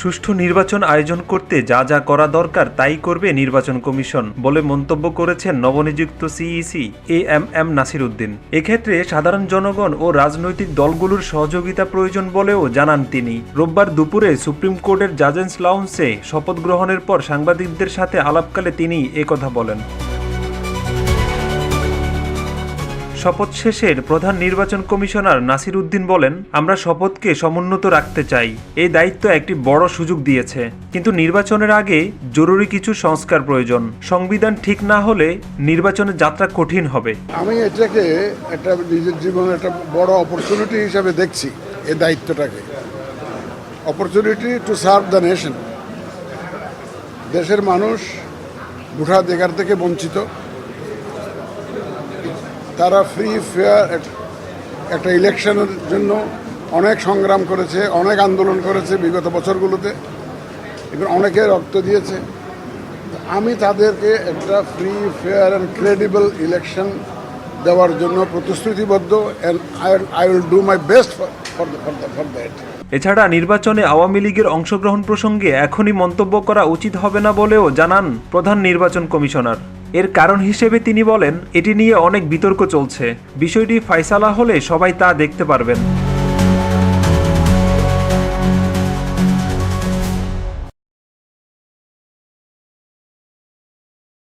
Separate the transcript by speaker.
Speaker 1: সুষ্ঠু নির্বাচন আয়োজন করতে যা যা করা দরকার তাই করবে নির্বাচন কমিশন বলে মন্তব্য করেছেন নবনিযুক্ত CEC A M M Nasir Uddin এক্ষেত্রে সাধারণ জনগণ ও রাজনৈতিক দলগুলোর সহযোগিতা প্রয়োজন বলেও জানান তিনি। রোববার দুপুরে সুপ্রিম কোর্টের জাজেন্স লাউন্সে শপথ গ্রহণের পর সাংবাদিকদের সাথে আলাপকালে তিনি একথা বলেন। শপথ শেষের প্রধান নির্বাচন কমিশনার নাসির উদ্দিন বলেন, আমরা শপথকে সমুন্নত রাখতে চাই। এই দায়িত্ব একটি বড় সুযোগ দিয়েছে। কিন্তু নির্বাচনের আগে জরুরি কিছু সংস্কার প্রয়োজন। সংবিধান ঠিক না হলে নির্বাচনের যাত্রা কঠিন হবে।
Speaker 2: আমি এটাকে একটা নিজের জীবনে একটা বড় অপরচুনিটি হিসাবে দেখছি এই দায়িত্বটাকে। Opportunity to serve the nation দেশের মানুষ ভোটাধিকার থেকে বঞ্চিত। তারা ফ্রি ফেয়ার একটা ইলেকশনের জন্য অনেক সংগ্রাম করেছে, অনেক আন্দোলন করেছে বিগত বছরগুলোতে। এবং অনেকে রক্ত দিয়েছে। আমি তাদেরকে একটা free fair and credible election দেওয়ার জন্য প্রতিশ্রুতিবদ্ধ I will do my best for that
Speaker 1: এছাড়া নির্বাচনে আওয়ামী লীগের অংশগ্রহণ প্রসঙ্গে এখনই মন্তব্য করা উচিত হবে না বলেও জানান প্রধান নির্বাচন কমিশনার। এর কারণ হিসেবে তিনি বলেন, এটি নিয়ে অনেক বিতর্ক চলছে। বিষয়টি ফাইসালা হলে সবাই তা দেখতে পারবেন।